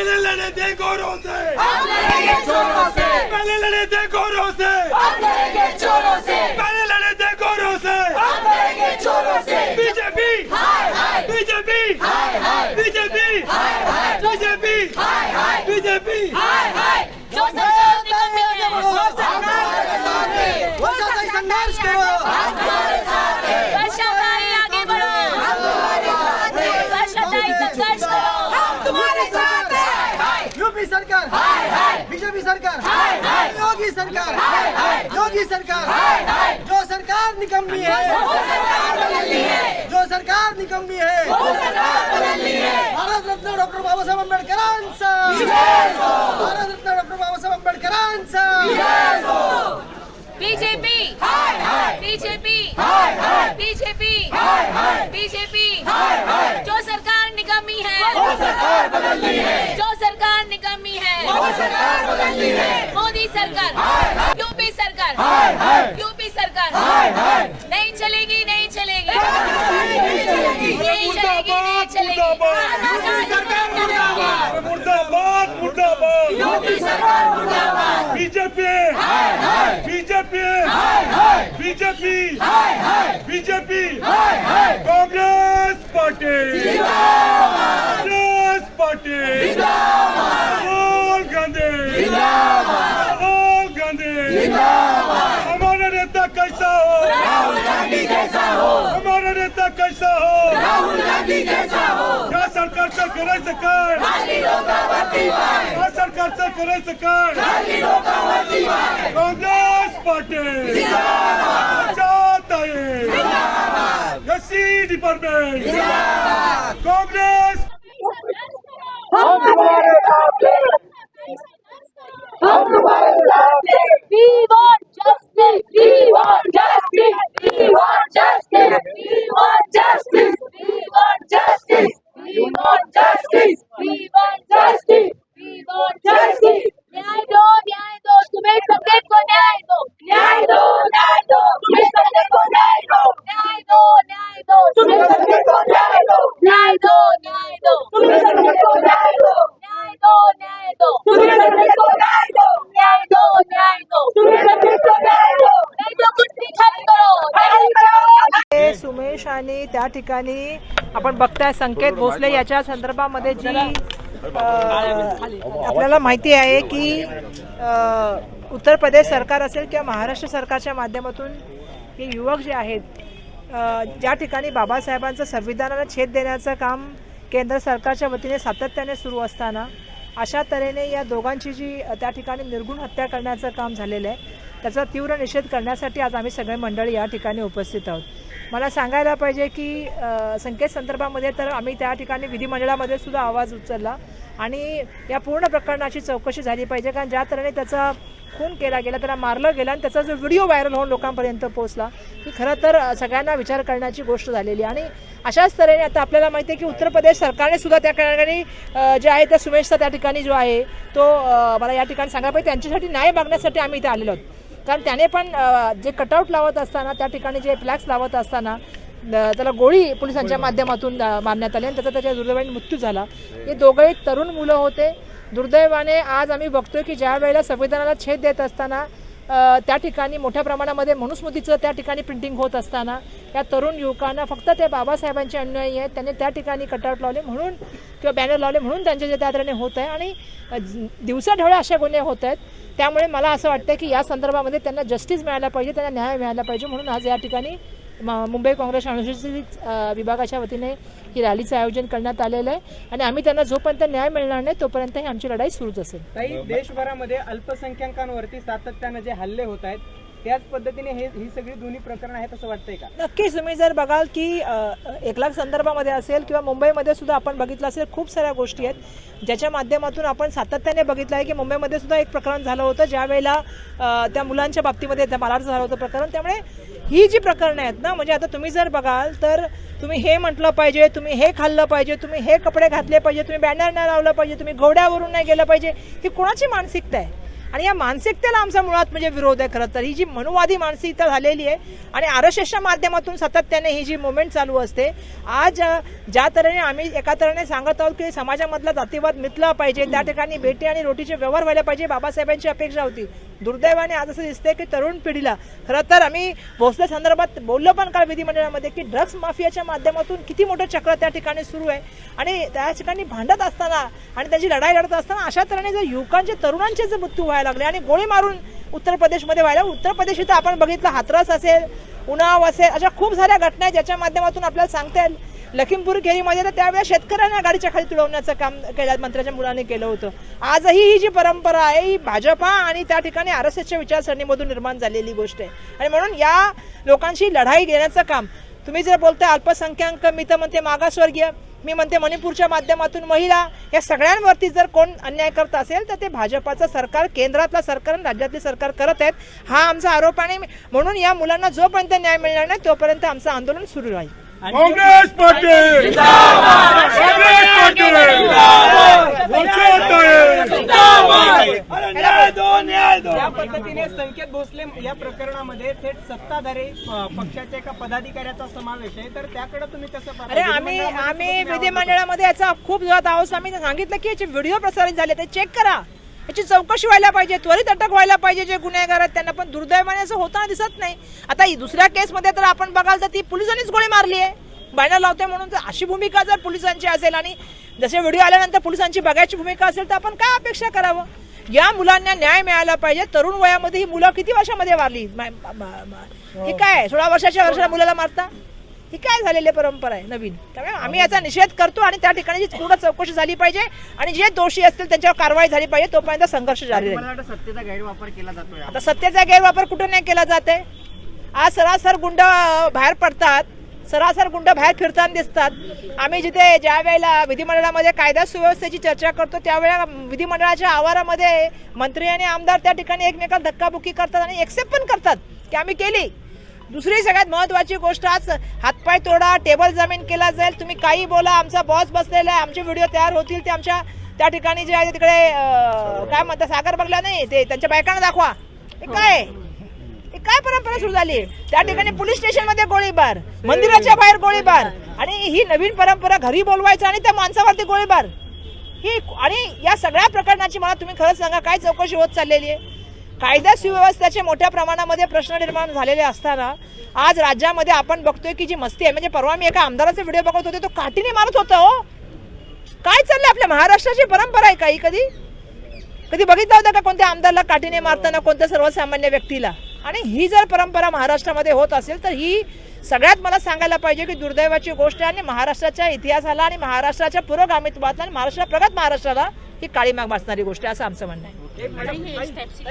पहले लड़े थे गोरों से हम लड़ेंगे चोरों से पहले लड़े थे गोरों से हम लड़ेंगे चोरों से पहले लड़े थे गोरों से हम लड़ेंगे चोरों से बीजेपी हाय हाय बीजेपी हाय हाय बीजेपी हाय हाय बीजेपी हाय हाय बीजेपी हाय हाय सरकार। बीजेपी सरकार। योगी सरकार। योगी सरकार। जो सरकार निकम्मी है। जो सरकार निकम्मी है। Bharat Ratna doctor Baba Sahab Ambedkar Bharat Ratna doctor Baba Sahab Ambedkar BJP. BJP. BJP. BJP. जो सरकार निकम्मी है। वो सरकार बदलनी है। निकम्मी है। सरकार बदलनी है। मोदी सरकार। यूपी सरकार। यूपी सरकार। नहीं चलेगी नहीं चलेगी। नहीं चलेगी। नहीं चलेगी। मुर्दाबाद मुर्दाबाद। योगी सरकार मुर्दाबाद। BJP. BJP. BJP. BJP. Congress party. Congress party. Rahul Gandhi जैसा हो। हमारा नेता कैसा हो? राहुल गांधी जैसा हो। या सरकारचं करायचं काय खाली लोकांवरती पाय या सरकारचं करायचं काय खाली लोकांवरती पाय काँग्रेस पार्टी। जिंदाबाद। चाहता है। जिंदाबाद। एससी डिपार्टमेंट जिंदाबाद। कांग्रेस हम तुम्हारे साथ हैं हम तुम्हारे साथ हैं We want justice. We want justice. We want justice. We want justice. We want justice. We want justice. We want Justice. We want Justice. न्याय दो न्याय दो तुम्हें संकेत को न्याय दो न्याय दो न्याय दो तुम्हें संजय को न्याय दो न्याय दो न्याय दो तुम्हें संजय को न्याय दो न्याय दो न्याय दो तुम्हें संजय को न्याय दो न्याय दो न्याय दो तुम्हें संजय को न्याय दो न्याय दो न्याय दो तुम्हें संजय को न्याय दो नहीं तो कुर्सी खाली करो खाली करो हे सुमेश आणि त्या ठिकाणी आपण बघताय संकेत भोसले याच्या संदर्भामध्ये जी आपल्याला माहिती आहे की उत्तर प्रदेश सरकार असेल किंवा महाराष्ट्र सरकारच्या माध्यमातून हे युवक जे आहेत ज्या ठिकाणी बाबासाहेबांचं संविधानाला छेद देण्याचं काम केंद्र सरकारच्या वतीने सातत्याने सुरू असताना अशा तऱ्हेने या दोघांची जी त्या ठिकाणी निर्गुण हत्या करण्याचं काम झालेलं आहे त्याचा तीव्र निषेध करण्यासाठी आज आम्ही सगळे मंडळी या ठिकाणी उपस्थित आहोत. मला सांगायला पाहिजे की संकेत संदर्भामध्ये तर आम्ही त्या ठिकाणी विधिमंडळामध्ये सुद्धा आवाज उचलला. आणि या पूर्ण प्रकरणाची चौकशी झाली पाहिजे कारण ज्या तऱ्हेने त्याचा खून केला गेला त्याला मारलं गेलं आणि त्याचा जो व्हिडिओ व्हायरल होऊन लोकांपर्यंत पोहोचला ही खरं तर सगळ्यांना विचार करण्याची गोष्ट झालेली. आणि अशाच तऱ्हेने आता आपल्याला माहिती आहे की उत्तर प्रदेश सरकारने सुद्धा त्या ठिकाणी जे आहे त्या सुमेशचा त्या ठिकाणी जो आहे तो मला या ठिकाणी सांगायला पाहिजे त्यांच्यासाठी न्याय मागण्यासाठी आम्ही इथे आलेलो आहोत. कारण त्याने पण जे कटआउट लावत असताना त्या ठिकाणी जे फ्लॅक्स लावत असताना त्याला गोळी पोलिसांच्या माध्यमातून मारण्यात आली आणि त्याचा त्याच्या दुर्दैवाने मृत्यू झाला. हे दोघंही तरुण मुलं होते. दुर्दैवाने आज आम्ही बघतोय की ज्या वेळेला संविधानाला छेद देत असताना त्या ठिकाणी मोठ्या प्रमाणामध्ये मनुस्मृतीचं त्या ठिकाणी प्रिंटिंग होत असताना या तरुण युवकांना फक्त ते बाबासाहेबांचे अनुयायी आहेत. त्यांनी त्या ठिकाणी कटआउट लावले म्हणून किंवा बॅनर लावले म्हणून त्यांचे जे त्या तऱ्हेने होत आहे आणि दिवसाढवळ्या अशा गुन्हे होत आहेत. त्यामुळे मला असं वाटतं की या संदर्भामध्ये त्यांना जस्टिस मिळायला पाहिजे त्यांना न्याय मिळाला पाहिजे म्हणून आज या ठिकाणी मुंबई काँग्रेस अनुसूचित विभागाच्या वतीने ही रॅलीचं आयोजन करण्यात आलेलं आहे. आणि आम्ही त्यांना जोपर्यंत न्याय मिळणार नाही तोपर्यंत ही आमची लढाई सुरूच असेल. काही देशभरामध्ये अल्पसंख्याकांवरती सातत्यानं जे हल्ले होत आहेत त्याच पद्धतीने हे ही सगळी दोन्ही प्रकरण आहेत असं वाटतंय का? नक्कीच. तुम्ही जर बघाल की एक लाख संदर्भामध्ये असेल किंवा मुंबईमध्ये सुद्धा आपण बघितलं असेल खूप साऱ्या गोष्टी आहेत. ज्याच्या माध्यमातून आपण सातत्याने बघितलं आहे की मुंबईमध्ये सुद्धा एक प्रकरण झालं होतं ज्यावेळेला त्या मुलांच्या बाबतीमध्ये त्या मालाचं झालं होतं प्रकरण. त्यामुळे ही जी प्रकरणं आहेत ना म्हणजे आता तुम्ही जर बघाल तर तुम्ही हे म्हटलं पाहिजे तुम्ही हे खाल्लं पाहिजे तुम्ही हे कपडे घातले पाहिजे तुम्ही बॅनर नाही लावलं पाहिजे तुम्ही घोड्यावरून नाही गेलं पाहिजे ही कोणाची मानसिकता आहे? आणि या मानसिकतेला आमचा मुळात म्हणजे विरोध आहे खरं तर. ही जी मनुवादी मानसिकता झालेली आहे आणि आर माध्यमातून सातत्याने ही जी मुवमेंट चालू असते आज ज्या तऱ्हेने आम्ही एका तऱ्हेने सांगत आहोत की समाजामधला जातीवाद मिटला पाहिजे त्या ठिकाणी भेटी आणि रोटीचे व्यवहार व्हायला पाहिजे बाबासाहेबांची अपेक्षा होती. दुर्दैवाने आज असं दिसतंय की तरुण पिढीला खरं तर आम्ही भोसले संदर्भात बोललो पण काल विधिमंडळामध्ये की ड्रग्ज माफियाच्या माध्यमातून किती मोठं चक्र त्या ठिकाणी सुरू आहे. आणि त्या ठिकाणी भांडत असताना आणि त्याची लढाई लढत असताना अशा तऱ्हेने जर युवकांचे तरुणांचे जे मृत्यू व्हायला लागले आणि गोळी मारून उत्तर प्रदेशमध्ये व्हायला उत्तर प्रदेश इथं आपण बघितलं हातरस असेल उन्हाव असेल अशा खूप साऱ्या घटना आहेत ज्याच्या माध्यमातून आपल्याला सांगता येईल. लखीमपूर खेरीमध्ये तर त्यावेळेस शेतकऱ्यांना गाडीच्या खाली तुडवण्याचं काम केलं मंत्र्याच्या मुलांनी केलं होतं. आजही ही जी परंपरा आहे ही भाजपा आणि त्या ठिकाणी आर एस एसच्या विचारसरणीमधून निर्माण झालेली गोष्ट आहे. आणि म्हणून या लोकांशी लढाई घेण्याचं काम तुम्ही जर बोलताय अल्पसंख्याक मी तर म्हणते मागासवर्गीय मी म्हणते मणिपूरच्या माध्यमातून महिला या सगळ्यांवरती जर कोण अन्याय करत असेल तर ते भाजपाचं सरकार केंद्रातलं सरकार आणि राज्यातले सरकार करत आहेत. हा आमचा आरोप आणि म्हणून या मुलांना जोपर्यंत न्याय मिळणार नाही तोपर्यंत आमचं आंदोलन सुरू राहील. काँग्रेस पार्टी काँग्रेस या पद्धतीने संकेत भोसले या प्रकरणामध्ये थेट सत्ताधारी पक्षाच्या एका पदाधिकाऱ्याचा समावेश आहे. तर त्याकडे तुम्ही कसं पाहता? अरे आम्ही आम्ही विधिमंडळामध्ये याचा खूप जोरात आहोत आम्ही सांगितलं की याचे व्हिडिओ प्रसारित झाले ते चेक करा. याची चौकशी व्हायला पाहिजे त्वरित अटक व्हायला पाहिजे जे गुन्हेगार आहेत त्यांना पण दुर्दैवाने असं होताना दिसत नाही. आता ही दुसऱ्या केसमध्ये तर आपण बघाल तर ती पोलिसांनीच गोळी मारली आहे. बॅनर लावते म्हणून तर अशी भूमिका जर पोलिसांची असेल आणि जसे व्हिडिओ आल्यानंतर पोलिसांची बघायची भूमिका असेल तर आपण काय अपेक्षा करावं? या मुलांना न्याय मिळाला पाहिजे. तरुण वयामध्ये ही मुलं किती वर्षामध्ये मा- मा- ही काय सोळा वर्षाच्या वर्षाला मुलाला मारता? ही काय झालेली परंपरा आहे नवीन? त्यामुळे आम्ही याचा निषेध करतो आणि त्या ठिकाणी पूर्ण चौकशी झाली पाहिजे आणि जे दोषी असतील त्यांच्यावर कारवाई झाली पाहिजे तोपर्यंत संघर्ष जारी राहील. सत्तेचा गैरवापर केला जातोय. आता सत्तेचा गैरवापर कुठे नाही केला जाते आज सरासर गुंड बाहेर पडतात सरासर गुंड बाहेर फिरताना दिसतात. आम्ही जिथे ज्या वेळेला विधिमंडळामध्ये कायदा सुव्यवस्थेची चर्चा करतो त्यावेळेला विधिमंडळाच्या आवारामध्ये मंत्री आणि आमदार त्या ठिकाणी एकमेकांना धक्काबुक्की करतात आणि एक्सेप्ट पण करतात की आम्ही केली. दुसरी सगळ्यात महत्वाची गोष्ट आज हातपाय तोडा टेबल जमीन केला जाईल. तुम्ही काही बोला आमचा बॉस बसलेला आहे. आमचे व्हिडिओ तयार होतील. ते आमच्या त्या ठिकाणी जे आहे तिकडे काय म्हणतात सागर बघला नाही ते त्यांच्या बायकांना दाखवा. हे काय? आहे? काय परंपरा सुरू झाली? त्या ठिकाणी पोलीस स्टेशनमध्ये गोळीबार मंदिराच्या बाहेर गोळीबार. आणि ही नवीन परंपरा घरी बोलवायचं आणि त्या माणसावरती गोळीबार. ही आणि या सगळ्या प्रकरणाची मला तुम्ही खरंच सांगा काय चौकशी होत चाललेली आहे? कायदा सुव्यवस्थेचे मोठ्या प्रमाणामध्ये प्रश्न निर्माण झालेले असताना आज राज्यामध्ये आपण बघतोय की जी मस्ती आहे म्हणजे परवा मी एका आमदाराचा व्हिडिओ बघत होते तो काठीने मारत होता हो. काय चाललंय आपल्या महाराष्ट्राची परंपरा आहे काही कधी? कधी बघितलं होतं का कोणत्या आमदारला काठीने मारताना कोणत्या सर्वसामान्य व्यक्तीला? आणि ही जर परंपरा महाराष्ट्रामध्ये होत असेल तर ही सगळ्यात मला सांगायला पाहिजे की दुर्दैवाची गोष्ट आहे आणि महाराष्ट्राच्या इतिहासाला आणि महाराष्ट्राच्या पुरोगामित्वाला आणि महाराष्ट्र प्रगत महाराष्ट्राला ही काळीमाग वाचणारी गोष्ट आहे असं आमचं म्हणणं आहे. What are his steps?